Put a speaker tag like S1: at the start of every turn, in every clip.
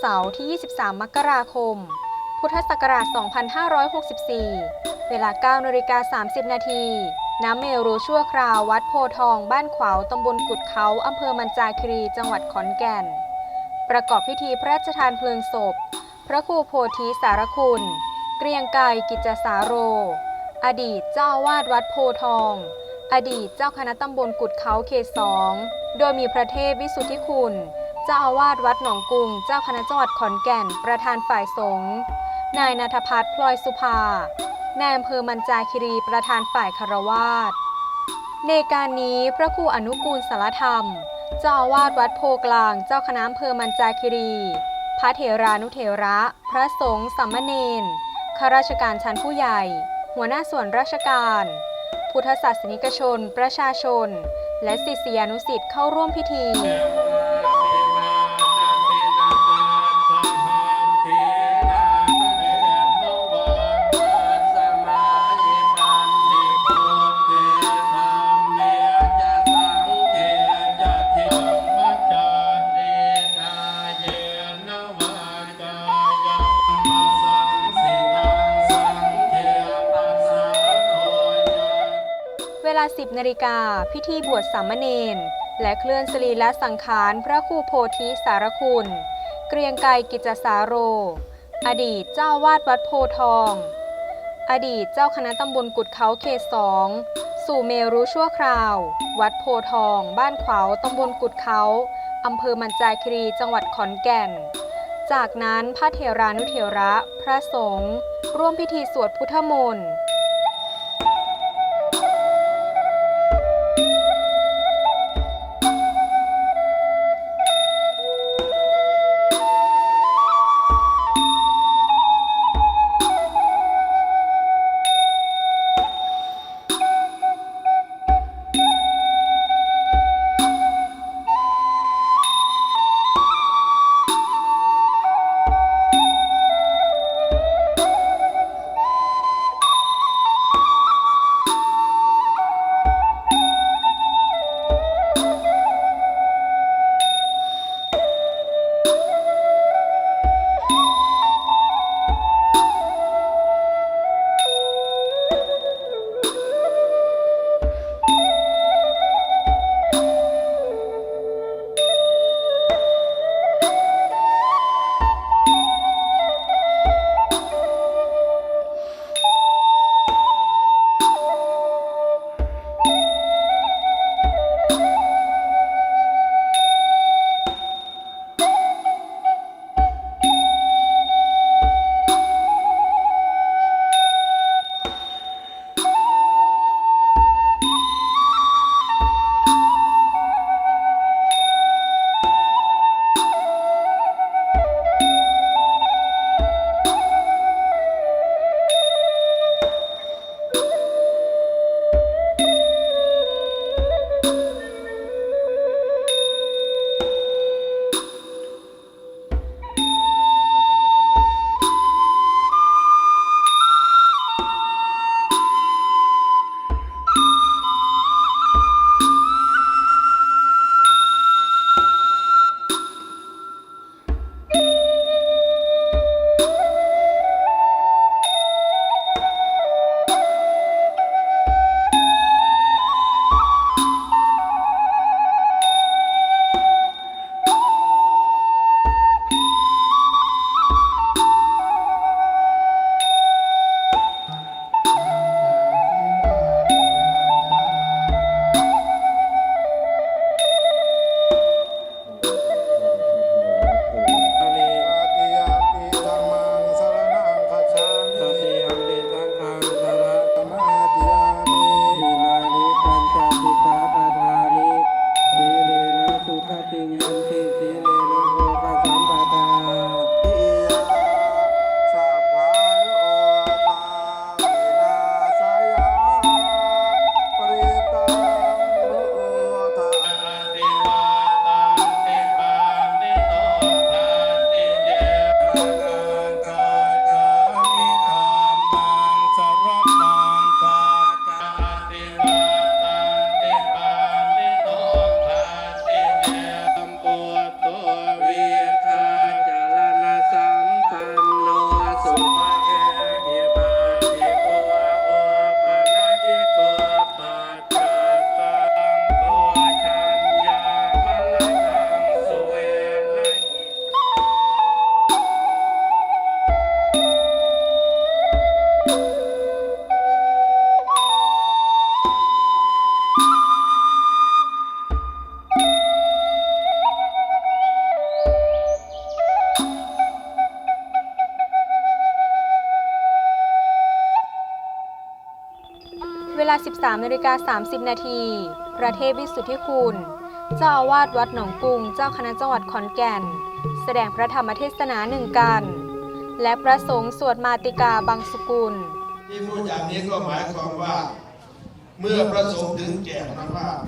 S1: วันเสาร์ที่ 23 มกราคม พุทธศักราช 2564 เวลา 9นาฬิกา30 นาทีน้ำเมรูชั่วคราววัดโพทอง บ้านขวาวตำบลกุดเขาอำเภอมันจาคีรี จังหวัดขอนแก่น ประกอบพิธีพระราชทานเพลิงศพ พระครูโพธิสารคุณ เกรียงไกรกิจสาโร อดีตเจ้าวาดวัดโพทอง อดีตเจ้าคณะตำบลกุดเขาเขตสอง โดยมีพระเทพวิสุทธิคุณ จ้าอาวาสวัดหนองกุง เจ้าคณะจังหวัดขอนแก่น ประธานฝ่ายสงฆ์ นายนัทพัฒน์พลอยสุภา นายอำเภอมันจาคิรีประธานฝ่ายคารวาสในการนี้พระครูอนุกูลสารธรรม เจ้าอาวาสวัดโพกลาง เจ้าคณะอำเภอมันจาคิรี พระเถรานุเถระ พระสงฆ์สัมมเนนข้าราชการชั้นผู้ใหญ่ หัวหน้าส่วนราชการ พุทธศาสนิกชน ประชาชน และศิษยานุสิษย์เข้าร่วมพิธี 10นาฬิกาพิธีบวชสามเณรและเคลื่อนสรีและสังขารพระครูโพธิสารคุณ เกรียงไกรกิจสาโร อดีตเจ้าวาดวัดโพทอง อดีตเจ้าคณะตำบลกุดเขาเขตสองสู่เมรุชั่วคราว วัดโพทอง บ้านขวาวตำบลกุดเขาอำเภอมันจาคีรีจังหวัดขอนแก่น จากนั้นพระเถรานุเถระ พระสงฆ์ร่วมพิธีสวดพุทธมนต์ ลา 13นาฬิกา30 นาทีพระเทพวิสุทธิคุณ เจ้าอาวาสวัดหนองกุง เจ้าคณะจังหวัดขอนแก่น แสดงพระธรรมเทศนาหนึ่งกัน และพระสงฆ์สวดมาติกาบางสกุล
S2: ที่พูดอย่างนี้ก็หมายความว่า เมื่อพระสงฆ์ถึงแก่พระภาพ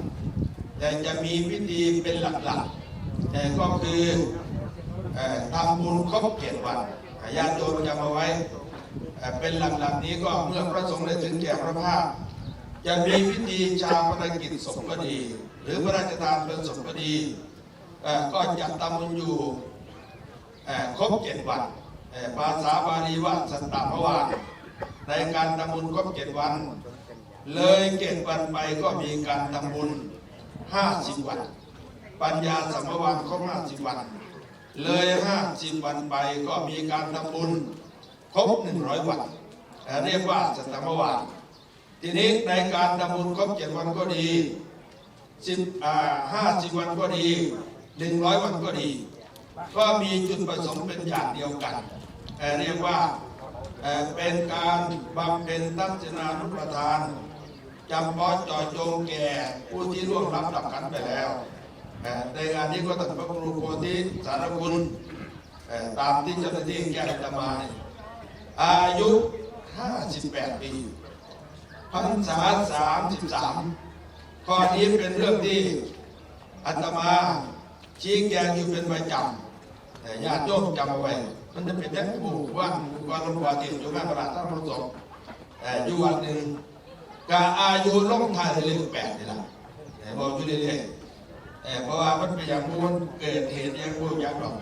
S2: แต่จะมีพิธีเป็นหลักๆ แต่ก็คือทำบุญครบเจ็ดวันญาติโยมจำเอาไว้เอ่อเป็นหลักๆนี้ก็เมื่อพระสงฆ์ได้ถึงแก่พระภาพ จะมีพิธีชาปนกิจศพก็ดี หรือพระราชทานเป็นศพก็ดีก็จะทำบุญอยู่ครบเจ็ดวันภาษาบาลีว่าสัตตภวาในการทำบุญครบเจ็ดวัน เลยเจ็ดวันไปก็มีการทำบุญห้าสิบวัน ปัญญาสัมภวันครบห้าสิบวัน เลยห้าสิบวันไปก็มีการทำบุญครบหนึ่งร้อยวันเรียกว่าสัตตภวา ทีนี้ในการทำบุญครบเจ็ดวันก็ดีสิบอ่าห้าสิบวันก็ดีหนึ่งร้อยวันก็ดี ก็มีจุดประสงค์เป็นอย่างเดียวกันเอ่เรียกว่าเป็นการบำเพ็ญทัศนานุปทานจำเพาะเจอจงแก่ผู้ที่ร่วงรับดับขันไปแล้วเอ่ในงานนี้ก็ต้องพระครูโพธิสารคุณตามที่เจ้าหน้าที่แก้ตมาอายุ 58 ปี พรรษา33ข้อนี้เป็นเรื่องที่อาตมาชี้แจงอยู่เป็นประจำแต่ญาติโยมจำเอาไว้มันจะเป็นแค่ผู้ว่าว่าหลวงพ่อเทียนอยู่แม่ประหลาดท่านพระสงฆ์แต่อยู่วันหนึ่งกาอายุลงทายด้วยเลขแปดนี่แหละแต่บอกอยู่เรื่อยๆแต่เพราะว่ามันเป็นอย่างมูลเกิดเหตุอย่างมูลอย่างหรอก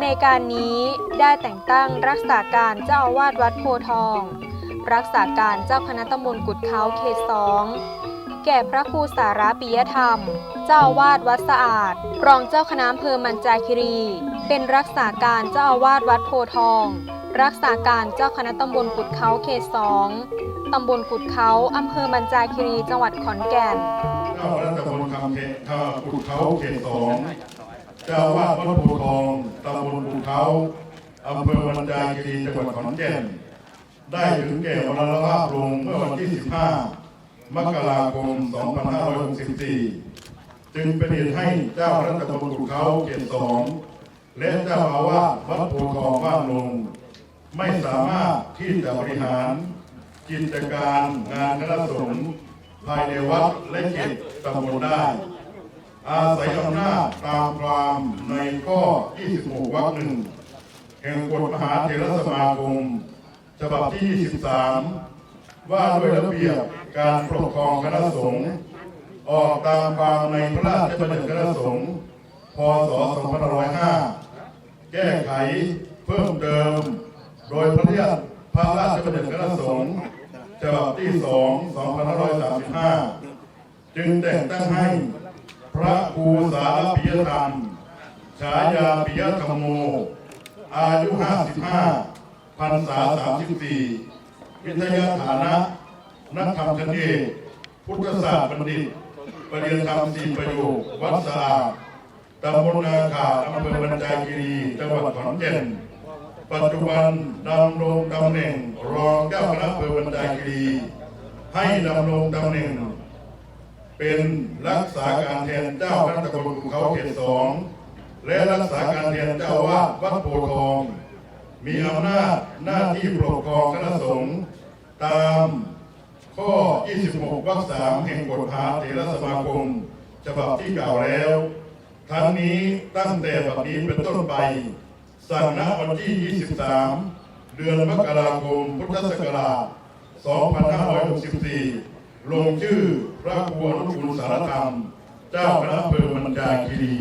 S1: ในการนี้ได้แต่งตั้งรักษาการเจ้าอาวาสวัดโพทอง รักษาการเจ้าคณะตำบลกุดเขาเขตสองแก่พระครูสาระปิยธรรม เจ้าอาวาสวัดสะอาด รองเจ้าคณะอำเภอมันจาคิรี เป็นรักษาการเจ้าอาวาสวัดโพทอง รักษาการเจ้าคณะตำบลกุดเขาเขตสองตำบลกุดเขาอำเภอมันจาคิรีจังหวัดขอนแก่น
S3: เจ้ารัตมนต์คำเขตท่ากุดเขาเขตสองเจ้าวาดวัดโพธิ์ทองตำบลกุดเขาอำเภอมันจาคีรีจังหวัดขอนแก่น ได้ถึงแก่มรณภาพลงเมื่อวันที่ 15 มกราคม 2564 จึงเป็นเหตุให้เจ้ารัตมนต์กุดเขาเขตสองและเจ้าอาวาสวัดโพธิ์ทองว่างลง ไม่สามารถที่จะบริหารกิจการงานคณะสงฆ์ภายในวัดและเขตตำบลได้ อาศัยอำนาจตามความในข้อ 26วรรคหนึ่งแห่งกฎมหาเถรสมาคมฉบับที่ 23 ว่าด้วยระเบียบการปกครองคณะสงฆ์ออกตามความในพระราชบัญญัติคณะสงฆ์พศ 2505 แก้ไขเพิ่มเติม ดยพระราชพระราชบัญญัติคณะสงฆ์ฉบับที่2 2535 จึงแต่งตั้งให้พระครูสารปิยธรรม ฉายาปิยธรรมโม อายุ 55พรรษา34 วิทยาฐานะ นักธรรมชั้นเอกพุทธศาสตร์บัณฑิตประเรียนธรรมสี่ประโยควัดสะอาตำบลนาขาอำเภอบรรจาคีรีจังหวัดขอนแก่น ปัจจุบันดำรงตำแหน่งรองเจ้าคณะอำเภอบรรจาคีรีให้ดำรงตำแหน่ง เป็นรักษาการแทนเจ้าคณะตำบลภูเขาเขตสองและรักษาการแทนเจ้าวาดวัดโพทอง มีอำนาจหน้าที่ปกครองคณะสงฆ์ตามข้อ 26 วรรคสามแห่งกฎพาเถรสมาคมฉบับที่กล่าวแล้ว ทั้งนี้ตั้งแต่บัดนี้เป็นต้นไป สั่งณวันที่ 23 เดือนมกราคม พุทธศักราช 2564 ลงชื่อพระครูอนุคุณสารธรรม เจ้าคณะอำเภอมันจาคีรี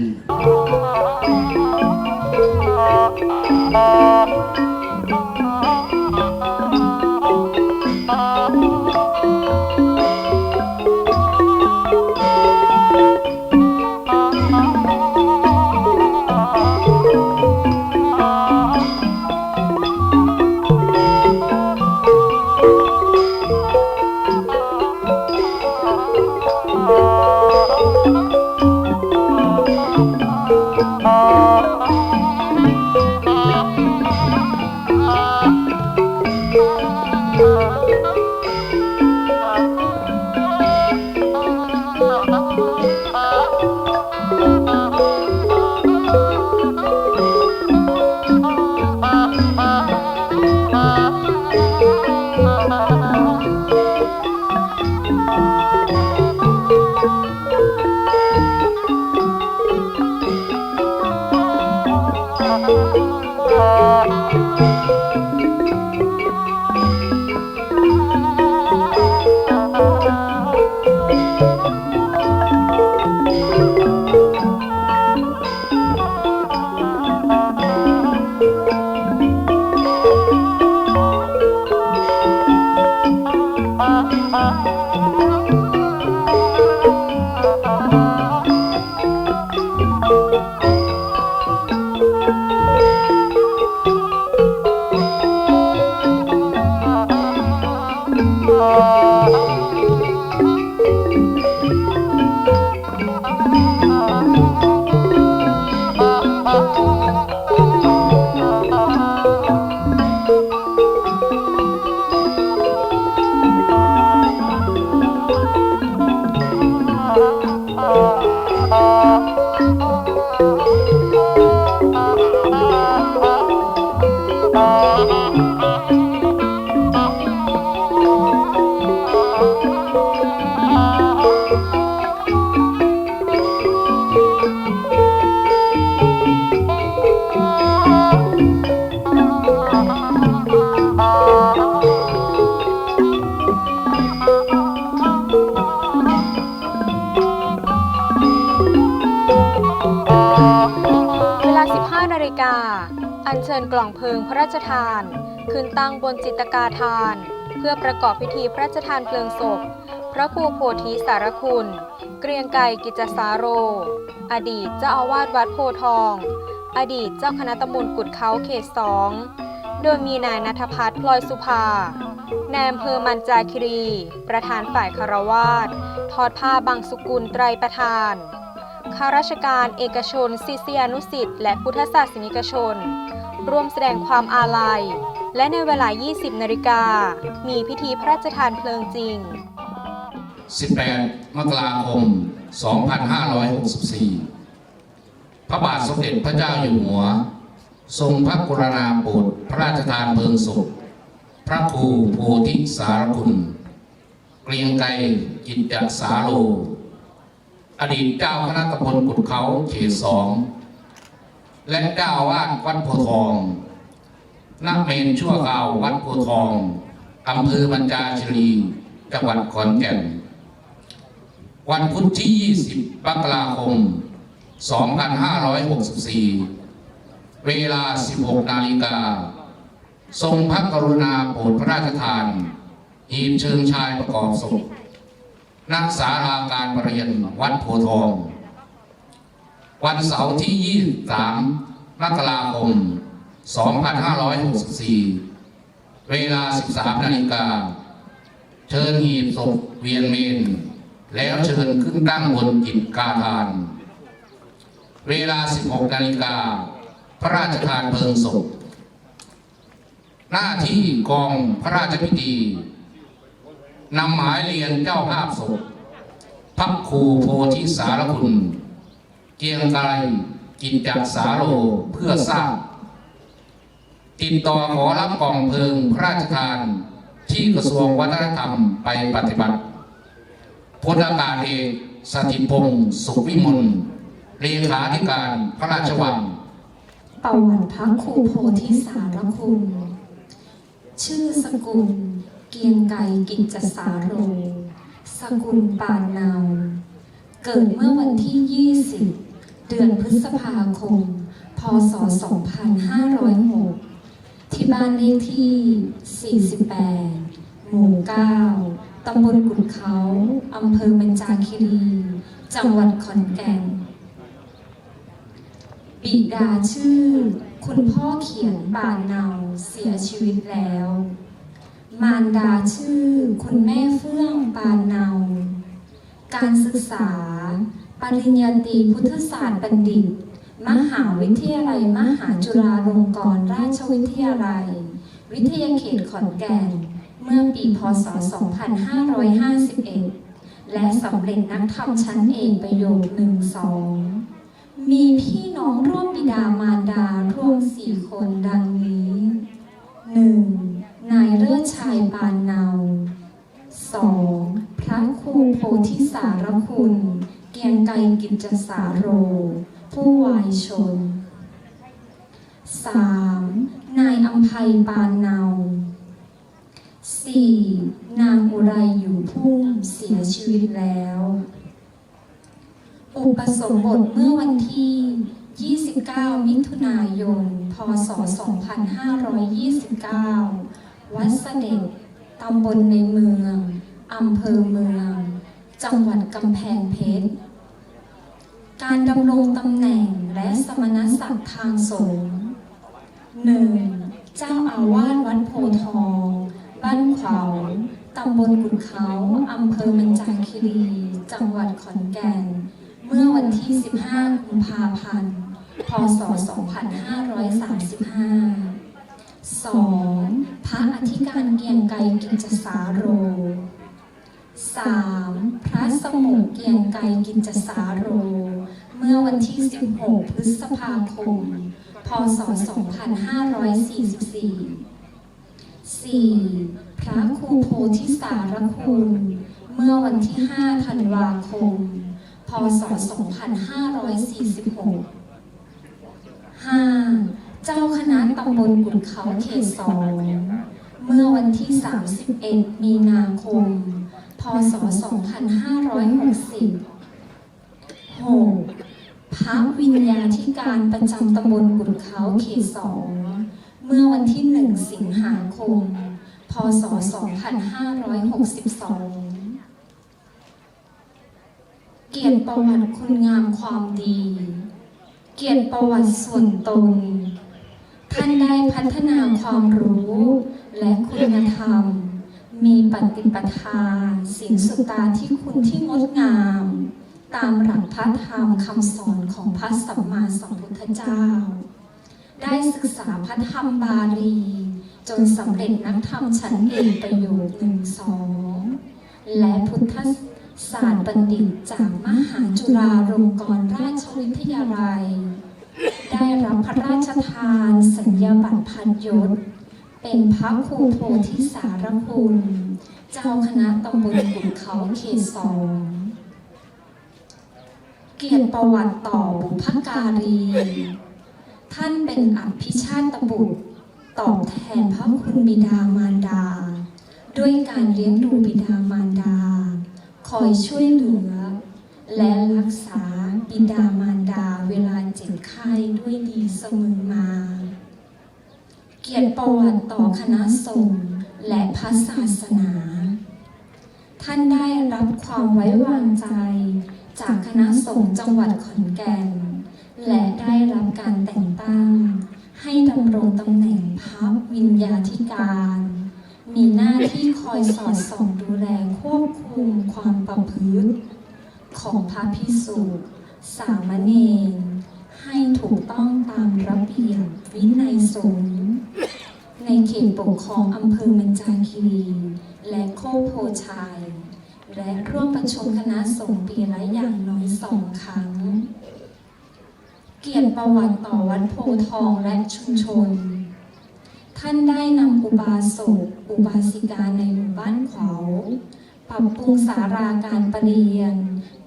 S1: Oh. ชิญกล่องเพลิงพระราชทาน ขึ้นตั้งบนจิตกาทาน เพื่อประกอบพิธีพระราชทานเพลิงศพ พระครูโพธิสารคุณ เกรียงไกรกิจสาโร อดีตเจ้าอาวาสวัดโพทอง อดีตเจ้าคณะตำบลกุดเขาเขตสอง โดยมีนายนัทพัฒน์พลอยสุภาแนายอำเภอมันจาคิรี ประธานฝ่ายคารวาสทอดผ้าบางสุกุลไตรประธานข้าราชการเอกชนศิษยานุสิ์และพุทธศาสนิกชน ร่วมแสดงความอาลัย และในเวลา 20 นาฬิกา มีพิธีพระราชทานเพลิงจริง
S4: 18 มกราคม 2564 พระบาทสมเด็จพระเจ้าอยู่หัว ทรงพระกรุณาโปรดพระราชทานเพลิงศพพระครูโพธิสารคุณ เกรียงไกรกิจจสาโล อดีตเจ้าคณะตำบลกุดเขาเขตสอง และเจ้าวาดวัดโพทองนักเมนชั่วคราววัดโพทองอำเภอบัญจาชรีจังหวัดขอนแก่น วันพุธที่ 20มกราคม 2564 เวลา 16 นาฬิกา ทรงพระกรุณาโปรดพระราชทานหีบเชิงชายประกอบศพนักสาราการประเรียนวัดโพทอง วันเสาร์ที่ 23 มกราคม 2564 เวลา 13 นาฬิกา เชิญหีบศพเวียนเมน แล้วเชิญขึ้นตั้งบนจิตกาทาน เวลา 16 นาฬิกา พระราชทานเพลิงศพ หน้าที่กองพระราชพิธีนำหมายเรียนเจ้าภาพศพพระครูโพธิสารคุณ กียงไกรกินจักสาโรเพื่อทราบติดต่อขอรับกองเพลิงพระราชทาน ที่กระทรวงวัฒนธรรมไปปฏิบัติพลอากาศเอกสถิพงศ์สุวิมลเลขาธิการพระราชวัง
S5: ประวัติพระครูโพธิสารคุณ ชื่อสกุล เกียงไกรกิจจสาโร สกุลปานนาวเกิดเมื่อวันที่ 20 ดือนพฤษภาคม พศ 2506 ที่บ้านเลขที่ 48 หมู่ 9 ตำบลกุดเขา อำเภอเบญจาคีรี จังหวัดขอนแก่น บิดาชื่อ คุณพ่อเขียนบานเนาเสียชีวิตแล้ว มารดาชื่อ คุณแม่เฟื่องบานเนา การศึกษา ปริญญาตรีพุทธศาสตร์บัณฑิต มหาวิทยาลัย มหาจุฬาลงกรณราชวิทยาลัย วิทยาเขตขอนแก่น เมื่อปีพศ 2551 และสำเร็จนักธรรมชั้นเอกประโยคหนึ่งสองมีพี่น้องร่วมบิดามารดารวมสี่คนดังนี้หนึ่งนายเลิศชัยปานเนาสองพระครูโพธิสารคุณ เกียงไกรกิจสาโร ผู้วายชนสามนายอัมภัยปานเนาสี่นางอุไรอยู่พุ่มเสียชีวิตแล้ว อุปสมบทเมื่อวันที่ 29 มิถุนายน พศ 2529 วัดเสด็จตำบลในเมือง อำเภอเมือง จังหวัดกำแพงเพชร การดำรงตำแหน่งและสมณศักดิ์ทางสงฆ์หนึ่งเจ้าอาวาสวัดโพทอง บ้านขวาวตำบลกุดเขาอำเภอมันจาคีรี จังหวัดขอนแก่น เมื่อวันที่ 15 กุมภาพันธ์ พศ 2535 2. พระอธิการเกียงไกรกิจสาโร 3. พระสมุเกียงไกรกินจสาโร เมื่อวันที่ 16 พฤษภาคม พศ 2544 4. พระครูโพธิสารคุณ เมื่อวันที่ 5 ธันวาคม พศ 2546 5. เจ้าคณะตำบลกุดเขาเขตสอง เมื่อวันที่ 31 มีนาคม พศ 2560 6. พระวิญญาธิการประจำตำบลกุดเขาเขตสองเมื่อวันที่ 1 สิงหาคม พศ 2562 เกียรติประวัติคุณงามความดี เกียรติประวัติส่วนตน ท่านได้พัฒนาความรู้และคุณธรรม มีปฏิปทาสิ่งสุตาที่คุณที่งดงาม ตามหลักพระธรรมคำสอนของพระสัมมาสัมพุทธเจ้า ได้ศึกษาพระธรรมบาลี จนสำเร็จนักธรรมชั้นเอกประโยคหนึ่งสองและพุทธศาสตร์บัณฑิตจากมหาจุฬาลงกรณราชวิทยาลัย ได้รับพระราชทานสัญญาบัตรพันยศ เป็นพระครูโพธิสารคุณเจ้าคณะตำบลกุดเขาเขตสองเกียรติประวัติต่อบุพการี ท่านเป็นอภิชาตบุตร ตอบแทนพระคุณบิดามารดา ด้วยการเลี้ยงดูบิดามารดา คอยช่วยเหลือ และรักษาบิดามารดาเวลาเจ็บไข้ด้วยดีเสมอมา เกียรติประวัติต่อคณะสงฆ์และพระศาสนา ท่านได้รับความไว้วางใจ จากคณะสงฆ์จังหวัดขอนแก่น และได้รับการแต่งตั้ง ให้ดำรงตำแหน่งพระวิญญาธิการ มีหน้าที่คอยสอดส่องดูแลควบคุมความประพฤติของพระพิสุสามเณร ให้ถูกต้องตามระเบียบวินัยสงฆ์ในเขตปกครองอำเภอมันจาคีรีและโคกโพชัยและร่วมประชุมคณะสงฆ์ปีละอย่างน้อยสองครั้ง เกียรติประวัติต่อวัดโพทองและชุมชน ท่านได้นำอุบาสกอุบาสิกาในหมู่บ้านขา ปรับปรุงสาราการประเรียน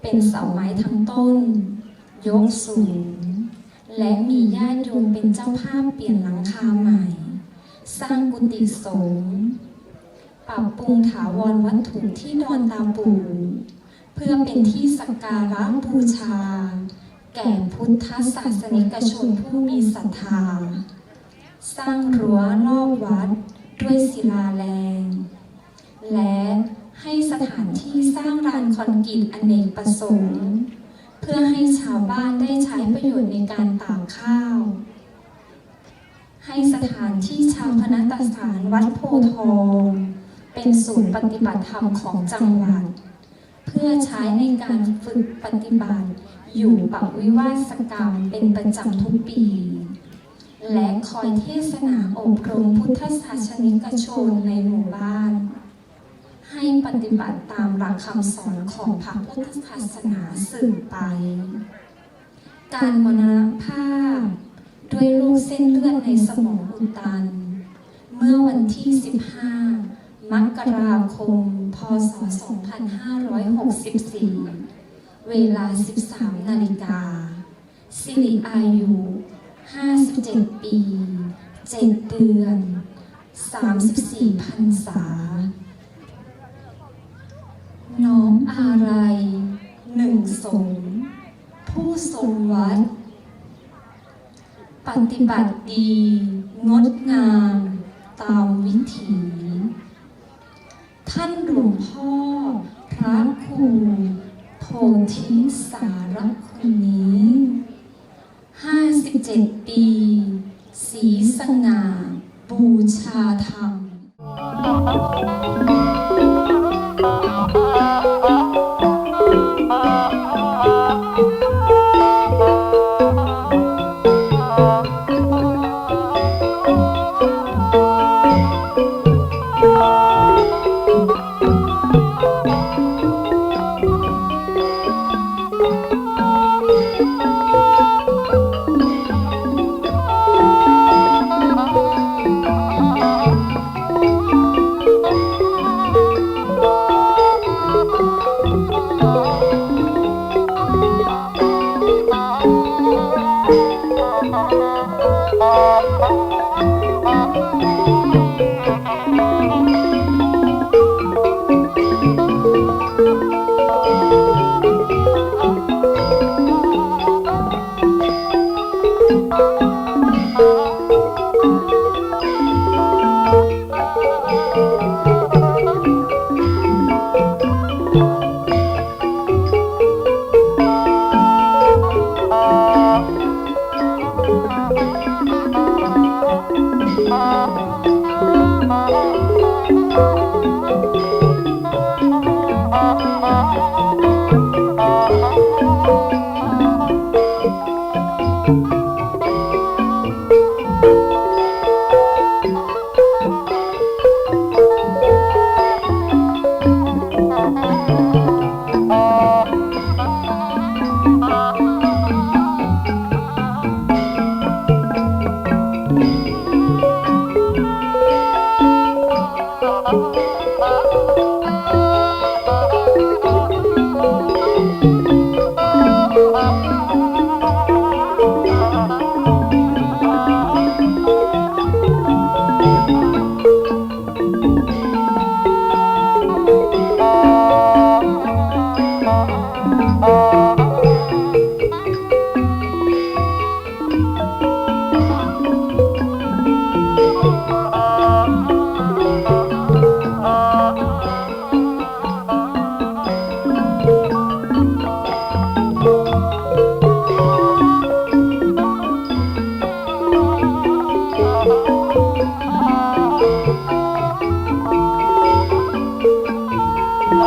S5: เป็นเสาไม้ทั้งต้น ยกสูง และมีญาติโยมเป็นเจ้าภาพเปลี่ยนหลังคาใหม่ สร้างกุฏิสงฆ์ปรับปรุงถาวรวัตถุที่ดอนตาปูเพื่อเป็นที่สักการะบูชา แก่พุทธศาสนิกชนผู้มีศรัทธา สร้างรั้วรอบวัดด้วยศิลาแรง และให้สถานที่สร้างลานคอนกรีตอเนกประสงค์ พื่อให้ชาวบ้านได้ใช้ประโยชน์ในการตากข้าว ให้สถานที่ชาวพนัตสถานวัดโพธิ์ทอง เป็นศูนย์ปฏิบัติธรรมของจังหวัด เพื่อใช้ในการฝึกปฏิบัติ อยู่ปับวิวาสกรรมเป็นประจำทุกปี และคอยเทศนาอบรมพุทธศาสนิกชนในหมู่บ้าน ปฏิบัติตามหลักคำสอนของพระพุทธศาสนาสืบไป การมรณภาพ ด้วยลูกเส้นเลือดในสมองอุดตัน เมื่อวันที่ 15 มกราคม พศ 2564 เวลา 13 นาฬิกาสิริอายุ 57 ปี 7 เดือน 34พรรษา น้อมอาลัยหนึ่งสงผู้ทรงวัด ปฏิบัติดี งดงามตามวิถีท่านหลวงพ่อ พระครูโพธิสารคุณนี้57ปี สีสง่า บูชาธรรม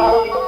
S6: Oh,